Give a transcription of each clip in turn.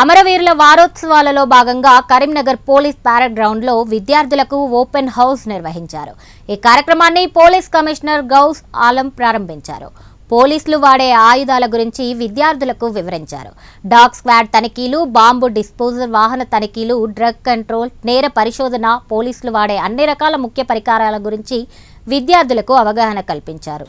అమరవీరుల వారోత్సవాలలో భాగంగా Karimnagar police parrot గ్రౌండ్లో విద్యార్థులకు ఓపెన్ హౌస్ నిర్వహించారు. ఈ కార్యక్రమాన్ని పోలీస్ కమిషనర్ గౌస్ ఆలం ప్రారంభించారు. పోలీసులు వాడే ఆయుధాల గురించి విద్యార్థులకు వివరించారు. డాగ్ స్క్వాడ్ తనిఖీలు బాంబు డిస్పోజల్ వాహన తనిఖీలు డ్రగ్ కంట్రోల్ నేర పరిశోధన పోలీసులు వాడే అన్ని రకాల ముఖ్య పరికరాల గురించి విద్యార్థులకు అవగాహన కల్పించారు.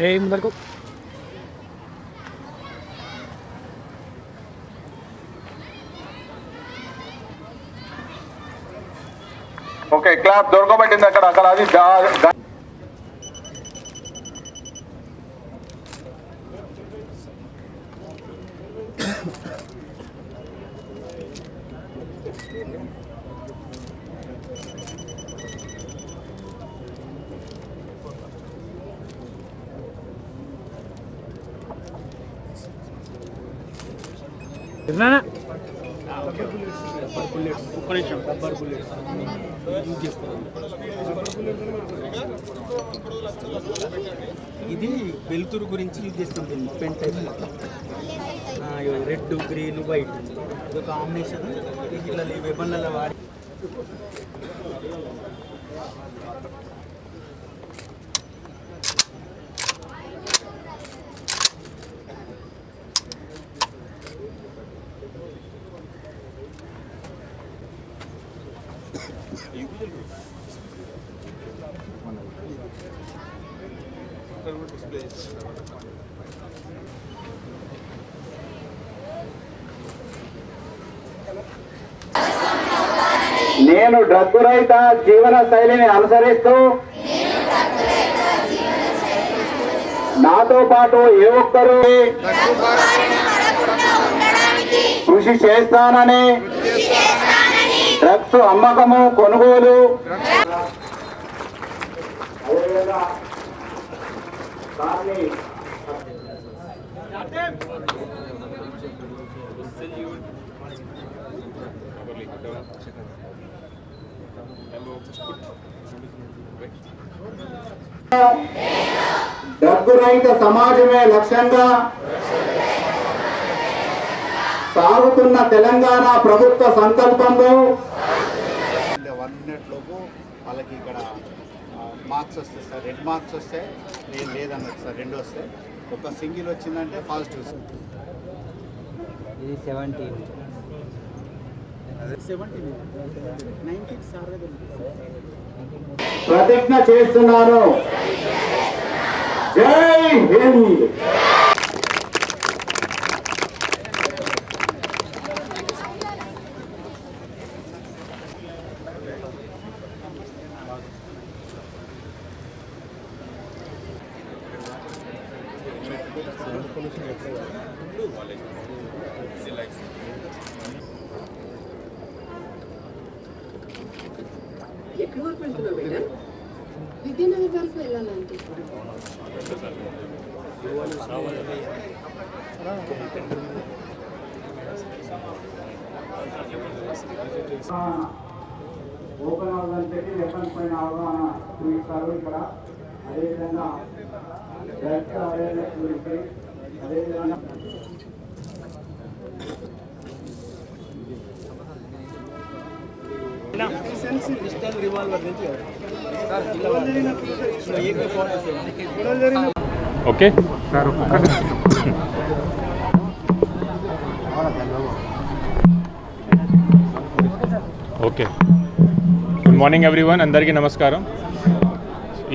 ఏ ముందరకు ఓకే క్లాప్ దొరకబట్టింది అక్కడ అక్కడ అది ఇది వెలుతురు గురించి యూజ్ చేస్తుంది pen type red green white. ఇది కాంబినేషన్. ఇట్లా ఈ వాడి నేను డ్రగ్గు రహిత జీవన శైలిని అనుసరిస్తూ నాతో పాటు ఏ ఒక్కరూ కృషి చేస్తానని డ్రగ్స్ అమ్మకము కొనుగోలు. డబ్బు రహిత సమాజమే లక్ష్యంగా సాగుతున్న తెలంగాణ ప్రభుత్వ సంకల్పంలో మినిట్లోపు వాళ్ళకి ఇక్కడ మార్క్స్ వస్తాయి సార్. రెడ్ మార్క్స్ వస్తే లేదు లేదన్నట్టు సార్. రెండు వస్తాయి. ఒక సింగిల్ వచ్చిందంటే పాజిటివ్ సార్. ఇది సార్. ప్రతిజ్ఞ చేస్తున్నాను జై హింద్. ఎక్కడి వరకు వెళ్తున్నావు మేడం విద్యానగర్ వరకు వెళ్ళాలంటే ఓపెన్ అవగాహన పెట్టి వెపన్స్ పైన అవగాహన చూపిస్తారు ఇక్కడ. అదేవిధంగా డ్రగ్స్ అవేర్నెస్ గురించి అదేవిధంగా పిస్టల్ రివాల్వర్ నుంచి AK forty okay okay good morning everyone అందరికీ నమస్కారం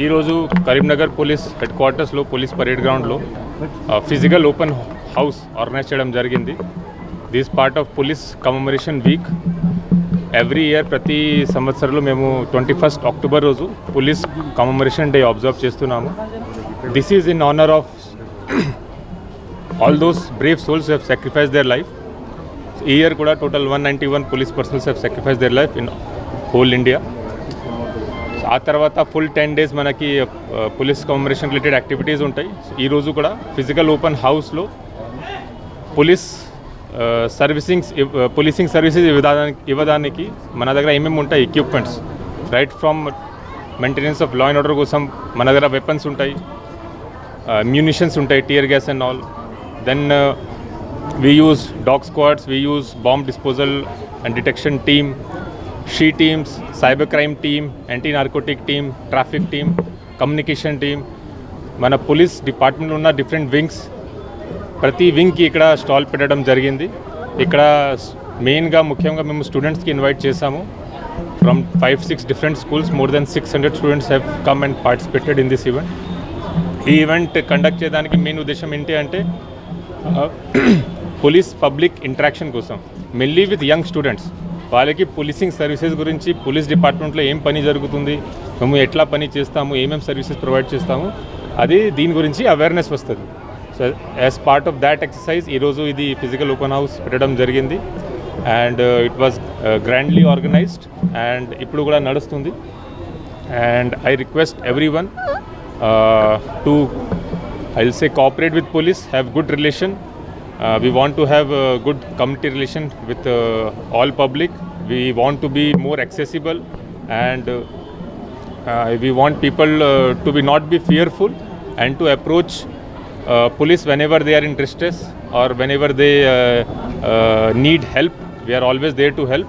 ఈరోజు కరీంనగర్ పోలీస్ హెడ్ క్వార్టర్స్లో పోలీస్ పరేడ్ గ్రౌండ్లో ఫిజికల్ ఓపెన్ హౌస్ ఆర్గనైజ్ చేయడం జరిగింది. This part of police commemoration week every year ప్రతి సంవత్సరంలో మేము ట్వంటీ ఫస్ట్ అక్టోబర్ రోజు పోలీస్ కమమరేషన్ డే అబ్జర్వ్ చేస్తున్నాము. This is in honour of all those brave souls have sacrifice their life ఈ year కూడా total one ninety one police persons have sacrifice their life in whole India ఆ తర్వాత full ten days మనకి police commemoration related activities ఉంటాయి. ఈ రోజు కూడా physical open హౌస్లో పోలీస్ సర్వీసింగ్ పోలీసింగ్ సర్వీసెస్ ఇవ్వడానికి ఇవ్వడానికి మన దగ్గర ఏమేమి ఉంటాయి? Equipments right from maintenance of law and order కోసం మన దగ్గర వెపన్స్ ఉంటాయి. Uh, మ్యూనిషన్స్ ఉంటాయి tear gas and all then we use dog squads we use bomb disposal and detection team she teams cyber crime team anti narcotic team traffic team communication team మన police డిపార్ట్మెంట్లో ఉన్న different wings ప్రతి వింగ్కి ఇక్కడ stall పెట్టడం జరిగింది. ఇక్కడ మెయిన్గా ముఖ్యంగా మేము స్టూడెంట్స్కి ఇన్వైట్ చేశాము. From five six different schools more than six hundred students have come and participated in this event ఈ ఈవెంట్ కండక్ట్ చేయడానికి మెయిన్ ఉద్దేశం ఏంటి అంటే పోలీస్ పబ్లిక్ ఇంటరాక్షన్ కోసం. మెల్లీ విత్ యంగ్ స్టూడెంట్స్ వాళ్ళకి పోలీసింగ్ సర్వీసెస్ గురించి పోలీస్ డిపార్ట్మెంట్లో ఏం పని జరుగుతుంది మేము ఎట్లా పని చేస్తాము ఏమేమి సర్వీసెస్ ప్రొవైడ్ చేస్తాము అది దీని గురించి అవేర్నెస్ వస్తుంది. So as part of that exercise ఈరోజు ఇది ఫిజికల్ ఓపెన్ హౌస్ పెట్టడం జరిగింది. And it was grandly organised and ఇప్పుడు కూడా నడుస్తుంది. And I request every one to I will say cooperate with police have good relation Uh, we want to have a good community relation with uh, all public. We want to be more accessible and uh, uh, we want people uh, to be not be fearful and to approach uh, police whenever they are in distress or whenever they uh, uh, need help. We are always there to help.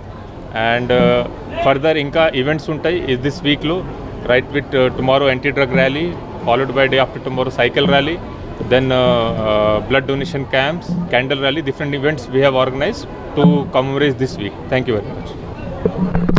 And uh, further, Inka events untai is this week low, right with uh, tomorrow anti-drug rally, followed by day after tomorrow cycle rally then uh, uh, blood donation camps, candle rally, different events we have organized to commemorate this week. Thank you very much.